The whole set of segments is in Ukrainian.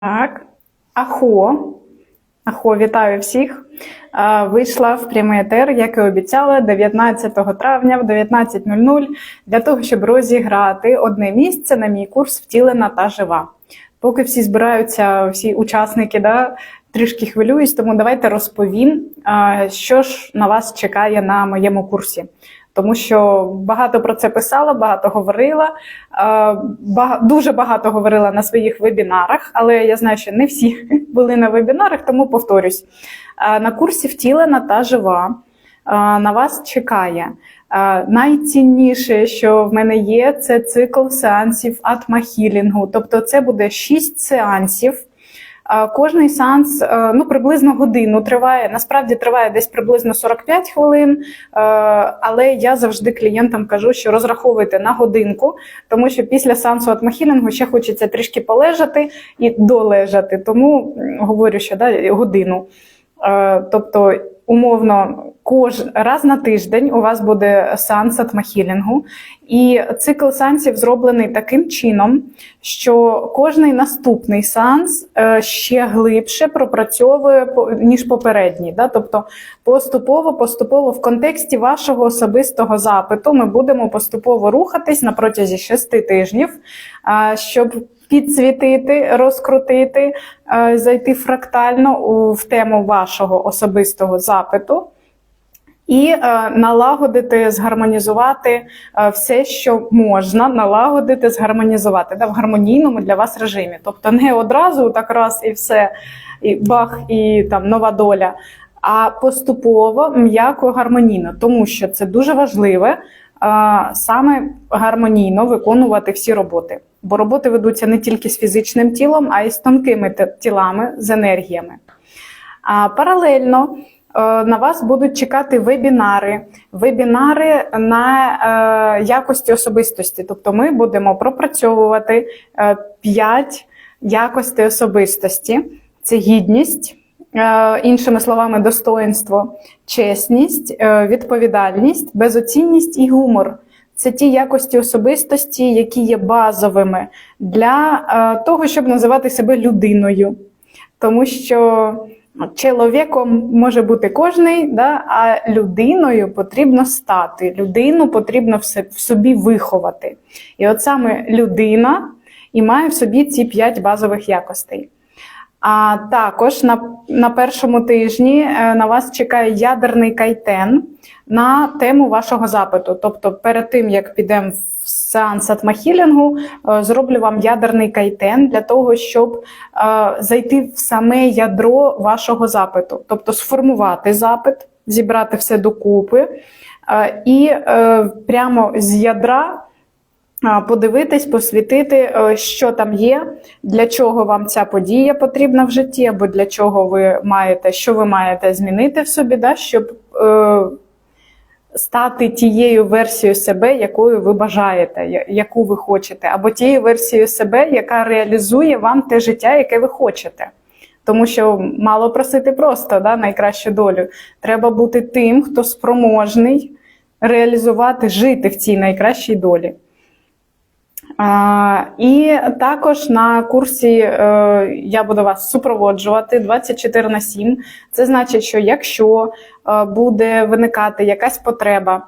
Так, Ахо. Ахо, вітаю всіх. Вийшла в прямий етер, як і обіцяла, 19 травня в 19.00 для того, щоб розіграти одне місце на мій курс Втілена та жива. Поки всі збираються, всі учасники, да, трішки хвилююсь, тому давайте розповім, що ж на вас чекає на моєму курсі. Тому що багато про це писала, багато говорила, е, дуже багато говорила на своїх вебінарах, але я знаю, що не всі були на вебінарах, тому повторюсь. Е, На курсі втілена та жива е, на вас чекає. Найцінніше, що в мене є, це цикл сеансів атмахілінгу. Тобто, це буде 6 сеансів. Кожний сеанс е, ну, приблизно годину триває. Насправді триває десь приблизно 45 хвилин. е, Але я завжди клієнтам кажу, що розраховуйте на годинку, тому що після сеансу атмахілінгу ще хочеться трішки полежати і долежати. Тому говорю, що да, годину. Е, Тобто, умовно, кож раз на тиждень у вас буде сеанс атмахілінгу, і цикл сеансів зроблений таким чином, що кожний наступний сеанс е, ще глибше пропрацьовує ніж попередній. Да? Тобто поступово, поступово в контексті вашого особистого запиту ми будемо поступово рухатись на протязі шести тижнів, щоб підсвітити, розкрутити, е, зайти фрактально в тему вашого особистого запиту. І е, налагодити, згармонізувати е, все, що можна, налагодити, згармонізувати да, в гармонійному для вас режимі. Тобто не одразу так раз і все, і бах, і там нова доля, а поступово, м'яко, гармонійно, тому що це дуже важливе саме гармонійно виконувати всі роботи. Бо роботи ведуться не тільки з фізичним тілом, а й з тонкими тілами, з енергіями. А паралельно е, на вас будуть чекати вебінари, вебінари на е, якості особистості. Тобто ми будемо пропрацьовувати е, 5 якостей особистості: це гідність, е, іншими словами, достоинство, чесність, е, відповідальність, безоцінність і гумор. Це ті якості особистості, які є базовими для е, того, щоб називати себе людиною. Тому що чоловіком може бути кожний, да, а людиною потрібно стати. Людину потрібно в собі виховати. І от саме людина і має в собі ці п'ять базових якостей. А також на, на першому тижні е, на вас чекає ядерний кайтен на тему вашого запиту. Тобто, перед тим як підемо в сеанс атмахілінгу, е, зроблю вам ядерний кайтен для того, щоб е, зайти в саме ядро вашого запиту, тобто сформувати запит, зібрати все докупи і прямо з ядра. Подивитись, посвітити, е, що там є, для чого вам ця подія потрібна в житті, або для чого ви маєте, що ви маєте змінити в собі, да, щоб е, стати тією версією себе, якою ви бажаєте, яку ви хочете, або тією версією себе, яка реалізує вам те життя, яке ви хочете. Тому що мало просити просто да, найкращу долю. Треба бути тим, хто спроможний реалізувати, жити в цій найкращій долі. І також на курсі е, я буду вас супроводжувати 24 на 7. Це значить, що якщо е, буде виникати якась потреба,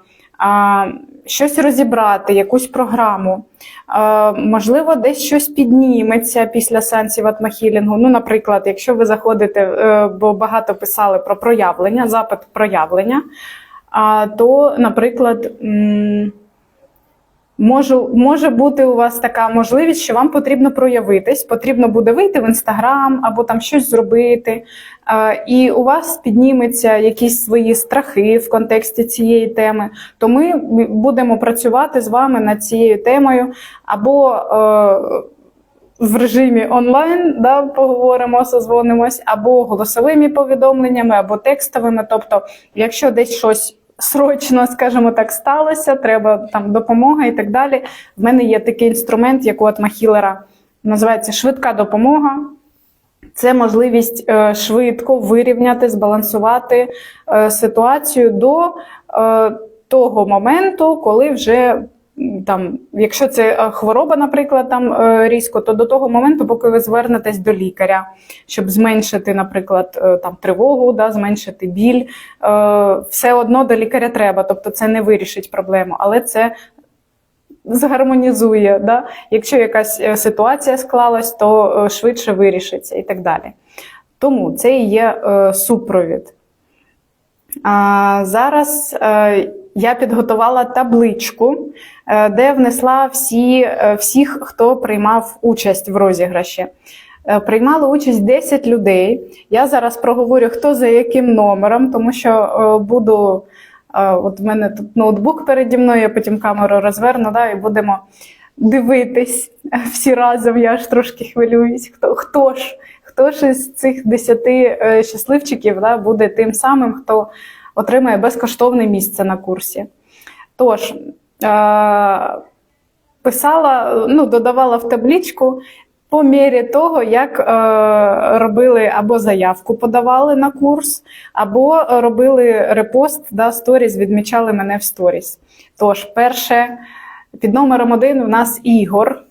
щось розібрати, якусь програму, е, можливо, десь щось підніметься після сеансів атмахілінгу. Ну, наприклад, якщо ви заходите, бо багато писали про проявлення, запит проявлення, то, наприклад, Можу, може бути у вас така можливість, що вам потрібно проявитись, потрібно буде вийти в інстаграм або там щось зробити, і у вас підніметься якісь свої страхи в контексті цієї теми. То ми будемо працювати з вами над цією темою, або е, в режимі онлайн да, поговоримо, созвонимось, або голосовими повідомленнями, або текстовими. Тобто, якщо десь щось срочно, скажімо так, сталося, треба там допомога і так далі. В мене є такий інструмент, як у атмахілера, називається швидка допомога. Це можливість е, швидко вирівняти, збалансувати е, ситуацію до е, того моменту, коли вже там, якщо це е, хвороба, наприклад, там е, різко, то до того моменту, поки ви звернетесь до лікаря, щоб зменшити, наприклад, е, там тривогу, да, зменшити біль, все одно до лікаря треба. Тобто це не вирішить проблему, але це згармонізує. Да? Якщо якась ситуація склалась, то швидше вирішиться і так далі. Тому це і є супровід. А, зараз я підготувала табличку, е, де внесла всі, е, всіх, хто приймав участь в розіграші. Е, Приймало участь 10 людей. Я зараз проговорю, хто за яким номером, тому що буду. От в мене тут ноутбук переді мною, я потім камеру розверну, да, і будемо дивитись всі разом. Я аж трошки хвилююсь. Хто, хто ж? Хто ж із цих 10 е, щасливчиків да, буде тим самим, хто отримає безкоштовне місце на курсі? Тож, е, писала, ну, додавала в табличку по мірі того, як е, робили або заявку подавали на курс, або робили репост, да, сторіс, відмічали мене в сторіс. Тож, перше, під номером один у нас Ігор,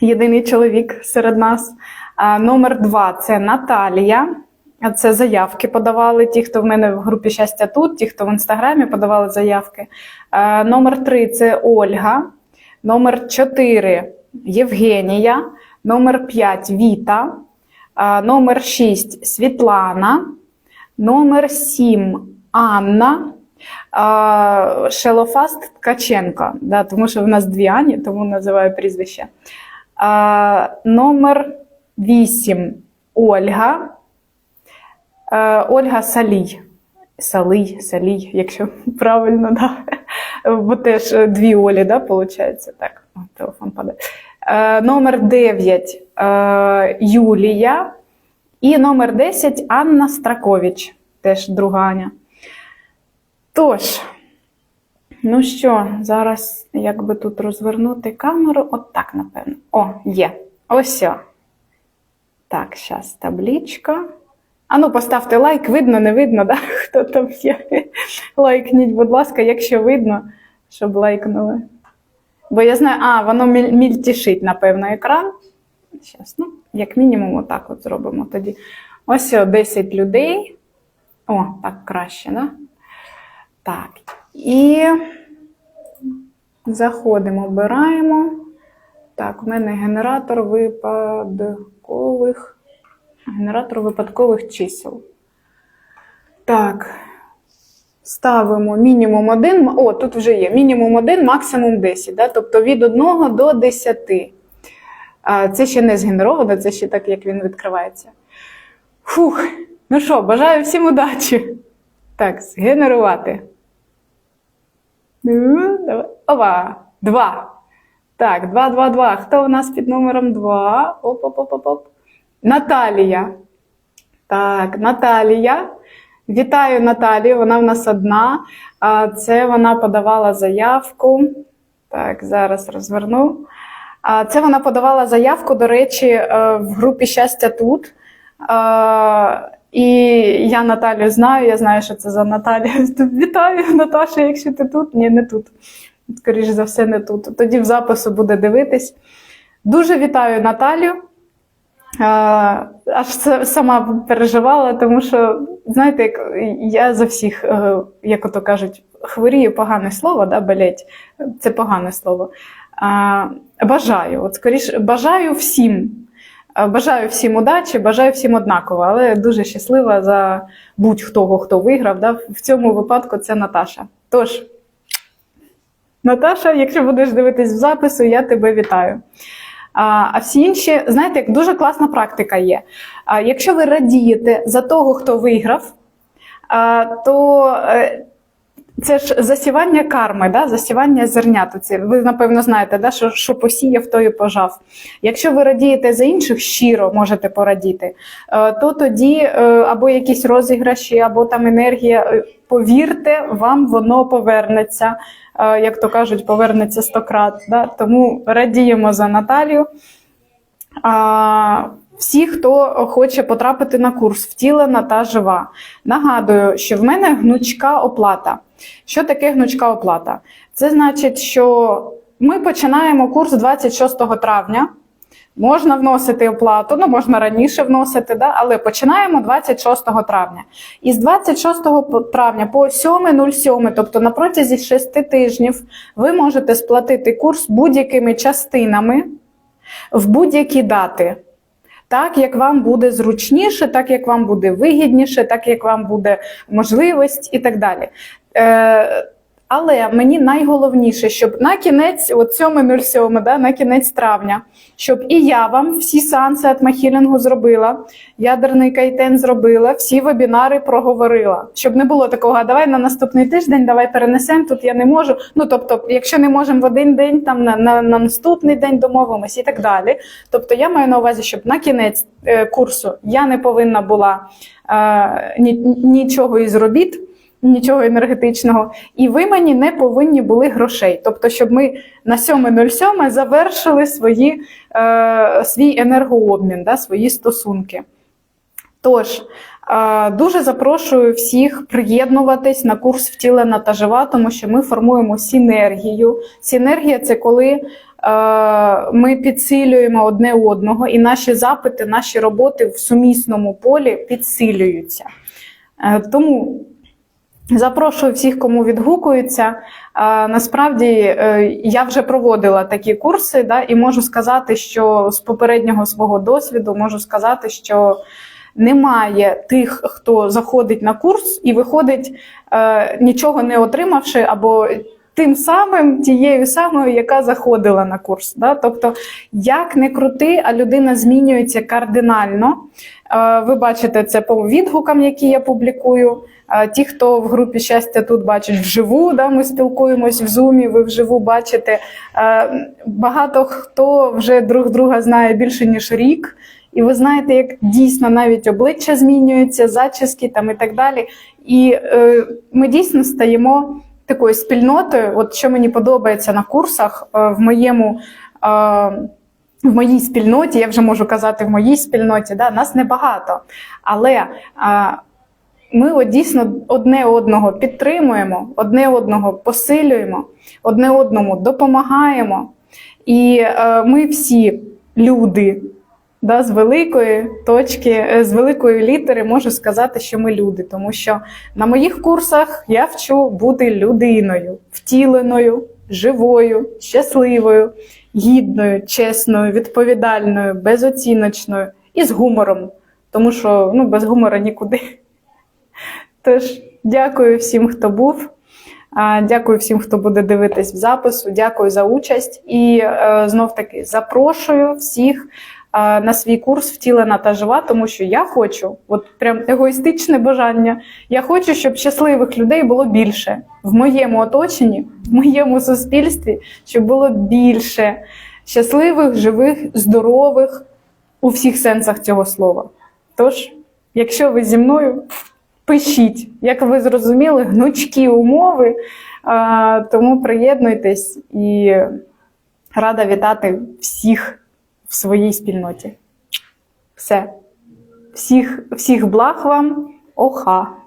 єдиний чоловік серед нас. А, номер два це Наталія. Це заявки подавали ті, хто в мене в групі щастя тут, ті, хто в інстаграмі подавали заявки. А, Номер три це Ольга. Номер чотири Євгенія. Номер п'ять Віта. А, Номер шість Світлана. Номер сім Анна. А, Шелофаст Ткаченко. Да, тому що в нас дві Ані, тому називаю прізвище. А, номер 8 Ольга. Е, Ольга Салій. Салій, Салій, якщо правильно, да. Бо теж е, дві Олі, да, виходить. Так, телефон падає. Е, номер 9 е, Юлія. І номер 10 Анна Стракович, теж друга Аня. Тож, ну що, зараз як би тут розвернути камеру? От так, напевно. О, є. Ось. Так, зараз табличка. А ну, поставте лайк, видно, не видно, да? хто там є. Лайкніть, будь ласка, якщо видно, щоб лайкнули. Бо я знаю, а, воно мільтішить, напевно, екран. Зараз, ну, як мінімум, отак от зробимо тоді. Ось 10 людей. О, так краще, да? Так. І заходимо, обираємо. Так, у мене генератор випадкових. Генератор випадкових чисел. Так. Ставимо мінімум 1. О, тут вже є. Мінімум 1, максимум 10. Да? Тобто від 1 до 10. Це ще не згенеровано, це ще так, як він відкривається. Фух. Ну що, бажаю всім удачі. Так, згенерувати. Ну. Ова, два. Так, 2, 2, 2. Хто у нас під номером 2? Оп, оп, оп, оп, оп. Наталія. Так, Наталія. Вітаю Наталію, вона в нас одна. Це вона подавала заявку. Так, зараз розверну. Це вона подавала заявку, до речі, е, в групі щастя тут. І я Наталію знаю, я знаю, що це за Наталія. Вітаю, Наташа, якщо ти тут. Ні, не тут. Скоріше за все, не тут. Тоді в запису буде дивитись. Дуже вітаю Наталію. Аж сама переживала, тому що, знаєте, як я за всіх, е, як ото кажуть, хворію погане слово, да, болеть, це погане слово. А, Бажаю, от скоріше, бажаю всім. Бажаю всім удачі, бажаю всім однаково, але дуже щаслива за будь-хто, хто виграв. Да? В цьому випадку це Наташа. Тож, Наташа, якщо будеш дивитись в запису, я тебе вітаю. А всі інші, знаєте, як дуже класна практика є. Якщо ви радієте за того, хто виграв, то е, це ж засівання карми, да? засівання зернят. Оці. Ви, напевно, знаєте, да? що, що посіяв, то і пожав. Якщо ви радієте за інших, щиро можете порадіти, е, то тоді е, або якісь розіграші, або там енергія, е, повірте, вам воно повернеться. Як то кажуть, повернеться стократ. Да? Тому радіємо за Наталію. Всі, хто хоче потрапити на курс втілена та жива. Нагадую, що в мене гнучка оплата. Що таке гнучка оплата? Це значить, що ми починаємо курс 26 травня. Можна вносити оплату, ну можна раніше вносити, да? але починаємо 26 травня. І з 26 травня по 7.07, тобто на протязі 6 тижнів, ви можете сплатити курс будь-якими частинами в будь-які дати. Так, як вам буде зручніше, так як вам буде вигідніше, так як вам буде можливість і так далі. Е, але мені найголовніше, щоб на кінець, от 7.07, да, на кінець травня, щоб і я вам всі сеанси атмахілінгу зробила, ядерний кайтен зробила, всі вебінари проговорила. Щоб не було такого, давай на наступний тиждень, давай перенесемо, тут я не можу. Ну тобто, якщо не можемо в один день, там на, на, на наступний день домовимось і так далі. Тобто я маю на увазі, щоб на кінець е, курсу я не повинна була е, ні, нічого із робіт нічого енергетичного, і ви мені не повинні були грошей. Тобто, щоб ми на 7.07 завершили свої, е, свій енергообмін, да, свої стосунки. Тож, е, дуже запрошую всіх приєднуватись на курс втілена та жива, тому що ми формуємо синергію. Синергія це коли е, ми підсилюємо одне одного, і наші запити, наші роботи в сумісному полі підсилюються. Е, Тому Запрошую всіх, кому відгукується. Е, Насправді е, я вже проводила такі курси, да, і можу сказати, що з попереднього свого досвіду можу сказати, що немає тих, хто заходить на курс і виходить, е, нічого не отримавши, або тим самим, тією самою, яка заходила на курс. Да? Тобто, як не крути, а людина змінюється кардинально. Е, Ви бачите це по відгукам, які я публікую. Е, Ті, хто в групі щастя тут бачать вживу, да, ми спілкуємось в зумі, ви вживу бачите. Е, Багато хто вже друг друга знає більше ніж рік. І ви знаєте, як дійсно навіть обличчя змінюються, зачіски там і так далі. І е, ми дійсно стаємо такою спільнотою. От що мені подобається на курсах е, в моєму. Е, в моїй спільноті, я вже можу казати, в моїй спільноті, да, нас небагато. Але а, ми от дійсно одне одного підтримуємо, одне одного посилюємо, одне одному допомагаємо. І е, ми всі люди. Да, з великої точки, е, з великої літери можу сказати, що ми люди, тому що на моїх курсах я вчу бути людиною, втіленою, живою, щасливою, гідною, чесною, відповідальною, безоціночною і з гумором, тому що ну, без гумора нікуди. Тож, дякую всім, хто був. Дякую всім, хто буде дивитись в запису. Дякую за участь. І е, знов таки запрошую всіх на свій курс втілена та жива, тому що я хочу, от прям егоїстичне бажання. Я хочу, щоб щасливих людей було більше в моєму оточенні, в моєму суспільстві, щоб було більше щасливих, живих, здорових у всіх сенсах цього слова. Тож, якщо ви зі мною, пишіть, як ви зрозуміли, гнучкі умови, тому приєднуйтесь і рада вітати всіх в своїй спільноті. Все. Всіх, всіх благ вам, оха!